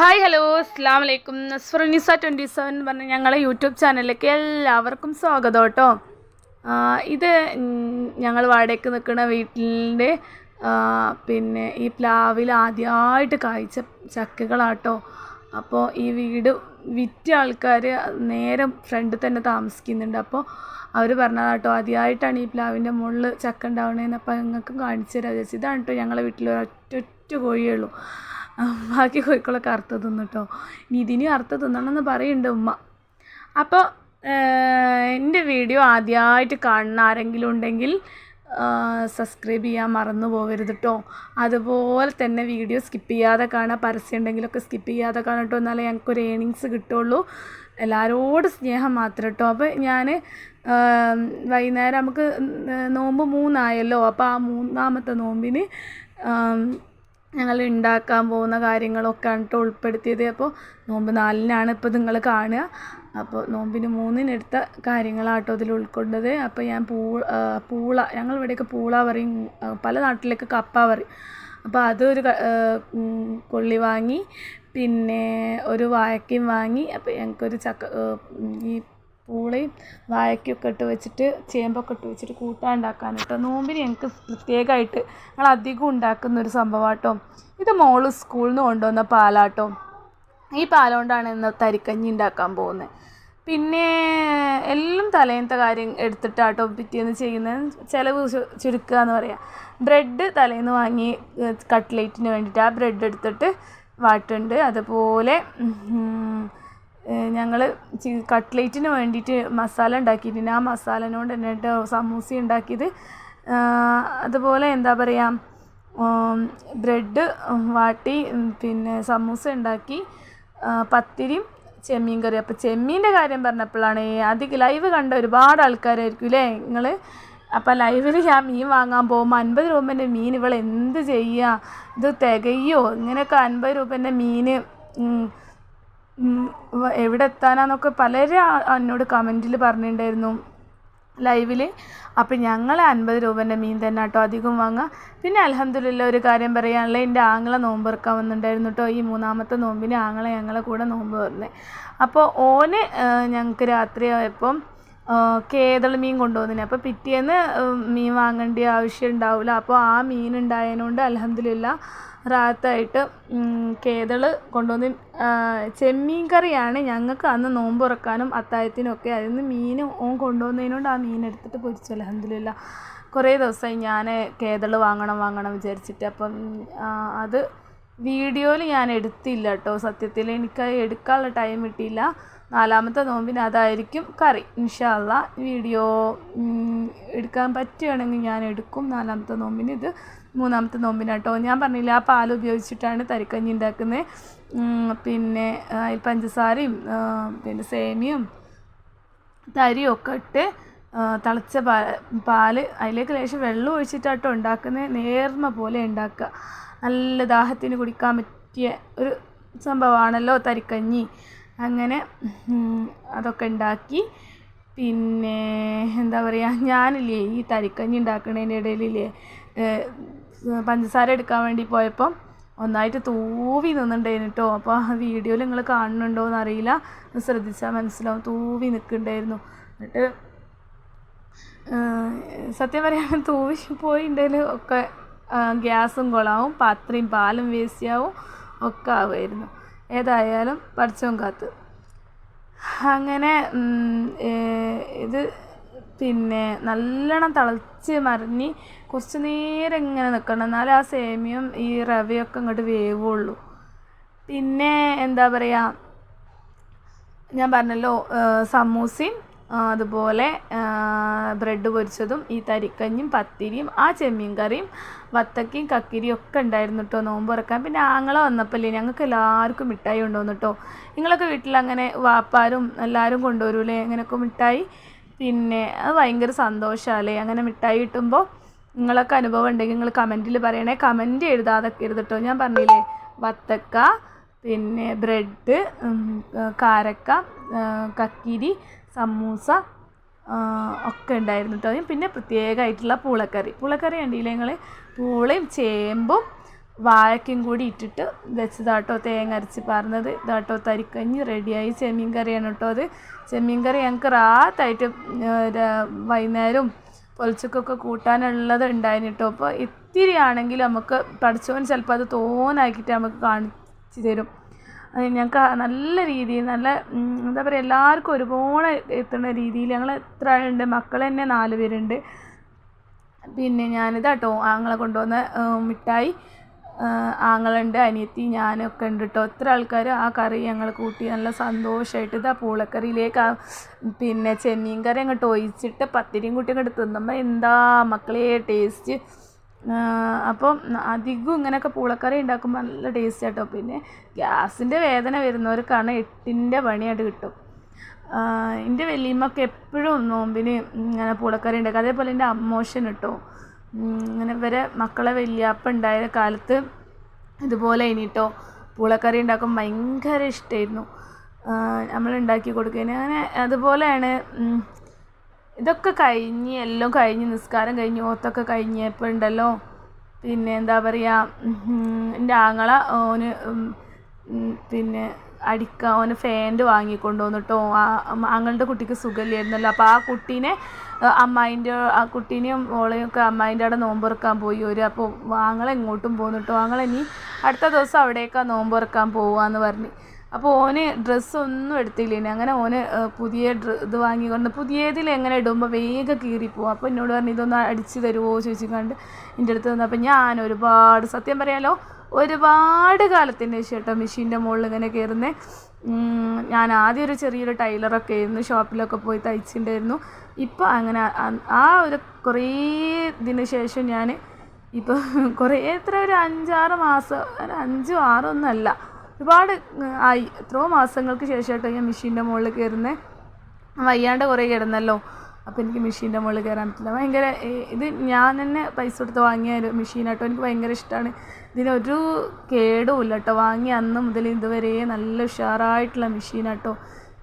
Hi hello അസ്സാം വലൈക്കും നസ്ഫറുനിസ twenty seven പറഞ്ഞ ഞങ്ങളെ യൂട്യൂബ് ചാനലിലേക്ക് എല്ലാവർക്കും സ്വാഗതം കേട്ടോ. ഇത് ഞങ്ങൾ വാടകയ്ക്ക് നിൽക്കുന്ന വീട്ടിന്റെ പിന്നെ ഈ പ്ലാവിൽ ആദ്യമായിട്ട് കായ്ച്ച ചക്കകളാട്ടോ അപ്പോൾ ഈ വീട് വിറ്റ ആൾക്കാർ നേരം ഫ്രണ്ട് തന്നെ താമസിക്കുന്നുണ്ട്. അപ്പോൾ അവർ പറഞ്ഞതാട്ടോ ആദ്യമായിട്ടാണ് ഈ പ്ലാവിന്റെ മുകളിൽ ചക്ക ഉണ്ടാവണേന്ന്. അപ്പോൾ ഞങ്ങൾക്കും കാണിച്ചു തരാം ചേച്ചി ഇതാണ് കേട്ടോ ഞങ്ങളെ വീട്ടിൽ ഒറ്റ ഒറ്റ ഉള്ളൂ. ബാക്കി കോഴിക്കളൊക്കെ അറുത്ത് തിന്നു കേട്ടോ ഇനി ഇതിനും അറുത്ത് തിന്നണമെന്ന് പറയുന്നുണ്ട് ഉമ്മ. അപ്പോൾ എന്റെ വീഡിയോ ആദ്യമായിട്ട് കാണുന്ന ആരെങ്കിലും ഉണ്ടെങ്കിൽ സബ്സ്ക്രൈബ് ചെയ്യാൻ മറന്നു പോകരുത് കേട്ടോ അതുപോലെ തന്നെ വീഡിയോ സ്കിപ്പ് ചെയ്യാതെ കാണുക പരസ്യം ഉണ്ടെങ്കിലൊക്കെ സ്കിപ്പ് ചെയ്യാതെ കാണാം കേട്ടോ എന്നാലേ ഞങ്ങൾക്കൊരു ഏണിങ്സ് കിട്ടുള്ളൂ. എല്ലാവരോട് സ്നേഹം മാത്രം കേട്ടോ അപ്പോൾ ഞാൻ വൈകുന്നേരം നമുക്ക് നോമ്പ് മൂന്നായല്ലോ. അപ്പോൾ ആ മൂന്നാമത്തെ നോമ്പിന് ഞങ്ങൾ ഉണ്ടാക്കാൻ പോകുന്ന കാര്യങ്ങളൊക്കെയാണ് കേട്ടോ ഉൾപ്പെടുത്തിയത്. അപ്പോൾ നോമ്പ് നാലിനാണ് ഇപ്പോൾ നിങ്ങൾ കാണുക. അപ്പോൾ നോമ്പിന് മൂന്നിനെടുത്ത കേട്ടോ ഇതിൽ ഉൾക്കൊണ്ടത്. അപ്പോൾ ഞാൻ പൂ പൂള ഞങ്ങൾ ഇവിടെയൊക്കെ പൂള പറയും. പല നാട്ടിലൊക്കെ കപ്പ പറയും. അപ്പോൾ അതൊരു കൊള്ളി വാങ്ങി പിന്നെ ഒരു വാഴക്കയും വാങ്ങി അപ്പോൾ ഞങ്ങൾക്കൊരു ചക്ക ഈ പൂളയും വാഴയ്ക്കൊക്കെ ഇട്ട് വെച്ചിട്ട് ചേമ്പൊക്കെ ഇട്ട് വെച്ചിട്ട് കൂട്ടാൻ ഉണ്ടാക്കാൻ കേട്ടോ നോമ്പിന് ഞങ്ങൾക്ക് പ്രത്യേകമായിട്ട് ഞങ്ങൾ അധികം ഉണ്ടാക്കുന്ന ഒരു സംഭവം കേട്ടോ ഇത് മോൾ സ്കൂളിൽ നിന്ന് കൊണ്ടുവന്ന പാലാട്ടോ. ഈ പാല കൊണ്ടാണ് ഇന്ന് തരിക്കഞ്ഞി ഉണ്ടാക്കാൻ പോകുന്നത് പിന്നെ എല്ലാം തലേന്നത്തെ കാര്യം എടുത്തിട്ടാട്ടോ പിറ്റേന്ന് ചെയ്യുന്നത് ചിലവ് ചുരുക്കുക എന്ന് പറയാം. ബ്രെഡ് തലേന്ന് വാങ്ങി കട്ട്ലേറ്റിന് വേണ്ടിയിട്ട് ആ ബ്രെഡ് എടുത്തിട്ട് വാട്ടുണ്ട് അതുപോലെ ഞങ്ങൾ കട്ട്ലേറ്റിന് വേണ്ടിയിട്ട് മസാല ഉണ്ടാക്കിയിട്ടുണ്ട്. ആ മസാലനോട് തന്നെ കേട്ടോ സമൂസ ഉണ്ടാക്കിയത്. അതുപോലെ എന്താ പറയുക ബ്രെഡ് വാട്ടി പിന്നെ സമൂസ ഉണ്ടാക്കി പത്തിരിയും ചെമ്മീൻ കറി. അപ്പോൾ ചെമ്മീന്റെ കാര്യം പറഞ്ഞപ്പോഴാണ് അധികം ലൈവ് കണ്ട ഒരുപാട് ആൾക്കാരായിരിക്കും അല്ലേ നിങ്ങൾ അപ്പോൾ ലൈവിൽ ഞാൻ മീൻ വാങ്ങാൻ പോകുമ്പോൾ അൻപത് രൂപേന്റെ മീൻ ഇവൾ എന്ത് ചെയ്യുക ഇത് തികയോ? ഇങ്ങനെയൊക്കെ അൻപത് രൂപേന്റെ മീൻ എവിടെ എത്താനാന്നൊക്കെ പലരും എന്നോട് കമന്റിൽ പറഞ്ഞിട്ടുണ്ടായിരുന്നു ലൈവിൽ അപ്പം ഞങ്ങൾ അൻപത് രൂപേന്റെ മീൻ തന്നെ കേട്ടോ അധികം വാങ്ങുക പിന്നെ അലഹമ്മദില്ല ഒരു കാര്യം പറയാനുള്ള എന്റെ ആങ്ങളെ നോമ്പ് ഇറക്കാൻ വന്നിട്ടുണ്ടായിരുന്നു കേട്ടോ ഈ മൂന്നാമത്തെ നോമ്പിന് ആങ്ങളെ ഞങ്ങളെ കൂടെ നോമ്പ് വരുന്നത് അപ്പോൾ ഓന് ഞങ്ങൾക്ക് രാത്രി ആയപ്പം കേതൾ മീൻ കൊണ്ടുവന്നിന്. അപ്പോൾ പിറ്റേന്ന് മീൻ വാങ്ങേണ്ട ആവശ്യം ഉണ്ടാവില്ല അപ്പോൾ ആ മീൻ ഉണ്ടായതുകൊണ്ട് അലഹമ്മദില്ല റാത്തായിട്ട് കേതൾ കൊണ്ടുവന്ന് ചെമ്മീൻ കറിയാണ് ഞങ്ങൾക്ക് അന്ന് നോമ്പ് തുറക്കാനും ഒക്കെ അതിന് മീൻ ഓൻ കൊണ്ടുവന്നതിനോണ്ട് ആ മീൻ എടുത്തിട്ട് പൊരിച്ചു. അലഹമില്ല കുറേ ദിവസമായി ഞാൻ കേതൾ വാങ്ങണം വാങ്ങണം വിചാരിച്ചിട്ട്. അപ്പം അത് വീഡിയോയിൽ ഞാൻ എടുത്തില്ല കേട്ടോ സത്യത്തിൽ. എനിക്കത് എടുക്കാനുള്ള ടൈം കിട്ടിയില്ല. നാലാമത്തെ നോമ്പിന് അതായിരിക്കും കറി. ഇൻഷാല്ല വീഡിയോ എടുക്കാൻ പറ്റുകയാണെങ്കിൽ ഞാൻ എടുക്കും നാലാമത്തെ നോമ്പിന്. ഇത് മൂന്നാമത്തെ നോമ്പിനാട്ടോ ഞാൻ പറഞ്ഞില്ല ആ പാൽ ഉപയോഗിച്ചിട്ടാണ് തരിക്കഞ്ഞി ഉണ്ടാക്കുന്നത് പിന്നെ അതിൽ പഞ്ചസാരയും പിന്നെ സേമിയും തരിയും ഒക്കെ ഇട്ട് തിളച്ച പാ പാൽ അതിലേക്ക് ലേശം വെള്ളം ഒഴിച്ചിട്ടാട്ടോ ഉണ്ടാക്കുന്നത് നേർമ പോലെ ഉണ്ടാക്കുക. നല്ല ദാഹത്തിന് കുടിക്കാൻ പറ്റിയ ഒരു സംഭവമാണല്ലോ തരിക്കഞ്ഞി. അങ്ങനെ അതൊക്കെ ഉണ്ടാക്കി. പിന്നെ എന്താ പറയുക ഞാനില്ലേ ഈ തരിക്കഞ്ഞി ഉണ്ടാക്കുന്നതിന്റെ ഇടയിലില്ലേ പഞ്ചസാര എടുക്കാൻ വേണ്ടി പോയപ്പം ഒന്നായിട്ട് തൂവി നിന്നുണ്ടായിരുന്നു കേട്ടോ. അപ്പോൾ ആ വീഡിയോയിൽ നിങ്ങൾ കാണുന്നുണ്ടോ എന്നറിയില്ല. ശ്രദ്ധിച്ചാൽ മനസ്സിലാവും. തൂവി നിൽക്കുന്നുണ്ടായിരുന്നു. എന്നിട്ട് സത്യം പറയാൻ തൂവി പോയിണ്ടെങ്കിൽ ഒക്കെ ഗ്യാസും കൊളാവും പാത്രയും പാലും വേസ്റ്റിയാവും ഒക്കെ ആവുമായിരുന്നു. ഏതായാലും പഠിച്ചവും കാത്ത്. അങ്ങനെ ഇത് പിന്നെ നല്ലോണം തിളച്ച് മറിഞ്ഞ് കുറച്ച് നേരം ഇങ്ങനെ നിൽക്കണം എന്നാലേ ആ സേമിയും ഈ റവയൊക്കെ ഇങ്ങോട്ട് വേവുള്ളൂ. പിന്നെ എന്താ പറയുക ഞാൻ പറഞ്ഞല്ലോ സമൂസയും അതുപോലെ ബ്രെഡ് പൊരിച്ചതും ഈ തരിക്കഞ്ഞും പത്തിരിയും ആ ചെമ്മീൻ കറിയും വത്തക്കയും കക്കിരിയും ഒക്കെ ഉണ്ടായിരുന്നു കേട്ടോ നോമ്പ് തുറക്കാൻ. പിന്നെ ആങ്ങളെ വന്നപ്പോഴേ ഞങ്ങൾക്ക് എല്ലാവർക്കും മിഠായി കൊണ്ടുവന്നു കേട്ടോ നിങ്ങളൊക്കെ വീട്ടിൽ അങ്ങനെ വാപ്പാരും എല്ലാവരും കൊണ്ടുവരൂലേ? അങ്ങനെയൊക്കെ മിഠായി? പിന്നെ അത് ഭയങ്കര സന്തോഷമല്ലേ അങ്ങനെ മിഠായി കിട്ടുമ്പോൾ നിങ്ങളൊക്കെ അനുഭവം ഉണ്ടെങ്കിൽ നിങ്ങൾ കമന്റിൽ പറയണേ. കമന്റ് എഴുതാതൊക്കെ കേട്ടോ ഞാൻ പറഞ്ഞില്ലേ വത്തക്ക പിന്നെ ബ്രെഡ് കാരക്ക കക്കിരി സമൂസ ഒക്കെ ഉണ്ടായിരുന്നു കേട്ടോ പിന്നെ പ്രത്യേകമായിട്ടുള്ള പൂളക്കറി. പൂളക്കറി കണ്ടില്ലേ ഞങ്ങൾ പൂളയും ചേമ്പും വാഴയ്ക്കും കൂടി ഇട്ടിട്ട് വെച്ചതാട്ടോ തേങ്ങ അരച്ച് പറഞ്ഞത് ഇതാട്ടോ തരിക്കഞ്ഞ് റെഡിയായി. ചെമ്മീൻ കറിയാണ് കേട്ടോ അത്. ചെമ്മീൻ കറി ഞങ്ങൾക്ക് റാത്തായിട്ട് വൈകുന്നേരം പൊലിച്ചക്കൊക്കെ കൂട്ടാനുള്ളത് ഉണ്ടായിരുന്നു കേട്ടോ അപ്പോൾ ഇത്തിരി ആണെങ്കിലും നമുക്ക് പഠിച്ചവൻ ചിലപ്പോൾ അത് തോന്നാക്കിയിട്ട് നമുക്ക് കാണിച്ചു തരും ഞങ്ങൾക്ക് നല്ല രീതിയിൽ നല്ല എന്താ പറയുക എല്ലാവർക്കും ഒരുപോലെ എത്തുന്ന രീതിയിൽ ഞങ്ങൾ എത്ര ആളുണ്ട് മക്കൾ തന്നെ നാല് പേരുണ്ട്. പിന്നെ ഞാനിത് കേട്ടോ ആങ്ങളെ കൊണ്ടുവന്ന മിഠായി ആങ്ങളുണ്ട് അനിയത്തി ഞാനൊക്കെ ഉണ്ട് കേട്ടോ എത്ര ആൾക്കാർ ആ കറി ഞങ്ങൾ കൂട്ടി നല്ല സന്തോഷമായിട്ട് ഇതാ പൂളക്കറിയിലേക്ക് ആ പിന്നെ ചെമ്മീൻ കറി അങ്ങോട്ട് ഒഴിച്ചിട്ട് പത്തിരിയും കൂട്ടി അങ്ങോട്ട് തിന്നുമ്പോൾ എന്താ മക്കളെ ടേസ്റ്റ് അപ്പം അധികം ഇങ്ങനെയൊക്കെ പൂളക്കറി ഉണ്ടാക്കുമ്പോൾ നല്ല ടേസ്റ്റ് കേട്ടോ പിന്നെ ഗ്യാസിന്റെ വേദന വരുന്നവർക്കാണ് എട്ടിന്റെ പണിയായിട്ട് കിട്ടും. എന്റെ വലിയമ്മക്ക് എപ്പോഴും നോമ്പിന് ഇങ്ങനെ പൂളക്കറി ഉണ്ടാക്കുക അതേപോലെ എന്റെ അമ്മോഷൻ കിട്ടും ഇങ്ങനെ വരെ മക്കളെ വല്യാപ്പ ഉണ്ടായ കാലത്ത് ഇതുപോലെ ഇനിട്ടോ പൂളക്കറി ഉണ്ടാക്കും ഭയങ്കര ഇഷ്ടമായിരുന്നു നമ്മൾ ഉണ്ടാക്കി കൊടുക്കുന്നത് അങ്ങനെ അതുപോലെയാണ് ഇതൊക്കെ കഴിഞ്ഞ് എല്ലാം കഴിഞ്ഞ് നിസ്കാരം കഴിഞ്ഞ് ഓത്തൊക്കെ കഴിഞ്ഞപ്പോൾ ഉണ്ടല്ലോ പിന്നെ എന്താ പറയുക എന്റെ ആങ്ങള ഓന് പിന്നെ അടിക്കാൻ ഓന് ഫാന്റ് വാങ്ങിക്കൊണ്ടു വന്നിട്ടോ ആങ്ങളുടെ കുട്ടിക്ക് സുഖമില്ലായിരുന്നല്ലോ. അപ്പോൾ ആ കുട്ടീനെ അമ്മായിന്റെ ആ കുട്ടീനെയും ഓളെയും ഒക്കെ അമ്മായിന്റെ അവിടെ നോമ്പുറക്കാൻ പോയി ഒരു. അപ്പോൾ ആങ്ങളെ എങ്ങോട്ടും പോകുന്നിട്ടോ ആങ്ങളെ ഇനി അടുത്ത ദിവസം അവിടേക്കാണ് നോമ്പുറക്കാൻ പോവാന്ന് പറഞ്ഞ്. അപ്പോൾ ഓന് ഡ്രസ്സൊന്നും എടുത്തില്ല ഇനി അങ്ങനെ ഓന് പുതിയ ഇത് വാങ്ങിക്കൊണ്ട് പുതിയതിൽ എങ്ങനെ ഇടുമ്പോൾ വേഗം കീറിപ്പോവും അപ്പോൾ എന്നോട് പറഞ്ഞു ഇതൊന്ന് അടിച്ച് തരുമോ ചോദിച്ചിക്കണ്ട് എന്റെ അടുത്ത് തന്നെ അപ്പോൾ ഞാൻ ഒരുപാട് സത്യം പറയാലോ ഒരുപാട് കാലത്തിന് ശേഷം മെഷീന്റെ മുകളിൽ ഇങ്ങനെ കയറുന്നേ ഞാൻ ആദ്യം ഒരു ചെറിയൊരു ടൈലറൊക്കെ ആയിരുന്നു. ഷോപ്പിലൊക്കെ പോയി തയ്ച്ചിട്ടുണ്ടായിരുന്നു ഇപ്പോൾ അങ്ങനെ ആ- ഒരു കുറേ ഇതിന് ശേഷം ഞാൻ ഇപ്പോൾ കുറേ എത്ര ഒരു അഞ്ചാറ് മാസം അഞ്ചോ ആറോ ഒന്നും അല്ല. ഒരുപാട് ആയി. എത്രയോ മാസങ്ങൾക്ക് ശേഷമായിട്ട് ഞാൻ മെഷീന്റെ മുകളിൽ കയറുന്നത് വയ്യാണ്ട് കുറേ കിടന്നല്ലോ. അപ്പോൾ എനിക്ക് മെഷീന്റെ മുകളിൽ കയറാൻ പറ്റില്ല. ഭയങ്കര ഇത് ഞാൻ തന്നെ പൈസ കൊടുത്ത് വാങ്ങിയ ഒരു മെഷീനാട്ടോ. എനിക്ക് ഭയങ്കര ഇഷ്ടമാണ് ഇതിനൊരു കേടുമില്ല കേട്ടോ വാങ്ങി അന്ന് മുതൽ ഇതുവരെ നല്ല ഉഷാറായിട്ടുള്ള മെഷീനാട്ടോ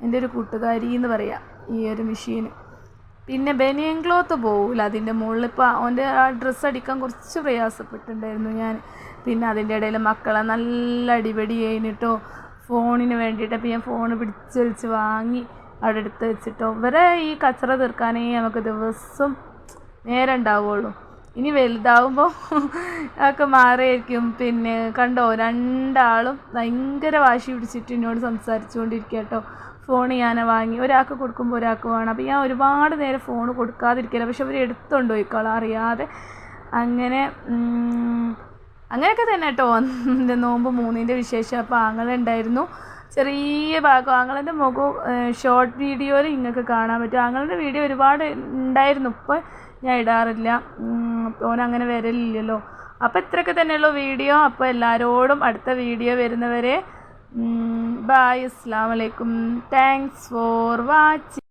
എന്റെ ഒരു കൂട്ടുകാരി എന്ന് പറയാം ഈ ഒരു മെഷീൻ പിന്നെ ബനിയൻ ക്ലോത്ത് പോകില്ല അതിന്റെ മുകളിൽ. ഇപ്പോൾ അവന്റെ ആ ഡ്രസ്സ് അടിക്കാൻ കുറച്ച് പ്രയാസപ്പെട്ടിട്ടുണ്ടായിരുന്നു ഞാൻ. പിന്നെ അതിന്റെ ഇടയിൽ മക്കളെ നല്ല അടിപൊളി കഴിഞ്ഞിട്ടോ ഫോണിന് വേണ്ടിയിട്ട് അപ്പോൾ ഞാൻ ഫോൺ പിടിച്ച് വലിച്ച് വാങ്ങി അവിടെ എടുത്ത് വെച്ചിട്ടോ. ഇവരെ ഈ കച്ചറ തീർക്കാനേ നമുക്ക് ദിവസം നേരം ഉണ്ടാവുള്ളൂ. ഇനി വലുതാവുമ്പോൾ ഒക്കെ മാറിയായിരിക്കും. പിന്നെ കണ്ടോ രണ്ടാളും ഭയങ്കര വാശി പിടിച്ചിട്ട് എന്നോട് സംസാരിച്ചുകൊണ്ടിരിക്കുക ഫോൺ ഞാൻ വാങ്ങി ഒരാൾക്ക് കൊടുക്കുമ്പോൾ ഒരാൾക്ക് വേണം. അപ്പോൾ ഞാൻ ഒരുപാട് നേരം ഫോൺ കൊടുക്കാതിരിക്കില്ല. പക്ഷെ അവർ എടുത്തുകൊണ്ട് പോയിക്കോളാം അറിയാതെ. അങ്ങനെ അങ്ങനെയൊക്കെ തന്നെ കേട്ടോ എന്റെ നോമ്പ് മൂന്നിന്റെ വിശേഷം അപ്പോൾ ആങ്ങളുണ്ടായിരുന്നു ചെറിയ ഭാഗം ആങ്ങളുടെ മുഖം ഷോർട്ട് വീഡിയോയിൽ നിങ്ങൾക്ക് കാണാൻ പറ്റും. ആങ്ങളുടെ വീഡിയോ ഒരുപാട് ഉണ്ടായിരുന്നു. ഇപ്പോൾ ഞാൻ ഇടാറില്ല. അങ്ങനെ വരലില്ലല്ലോ. അപ്പോൾ ഇത്രയൊക്കെ തന്നെയുള്ള വീഡിയോ. അപ്പോൾ എല്ലാവരോടും അടുത്ത വീഡിയോ വരുന്നവരെ ബായ് അസ്സാം വലൈക്കും താങ്ക്സ് ഫോർ വാച്ചിങ്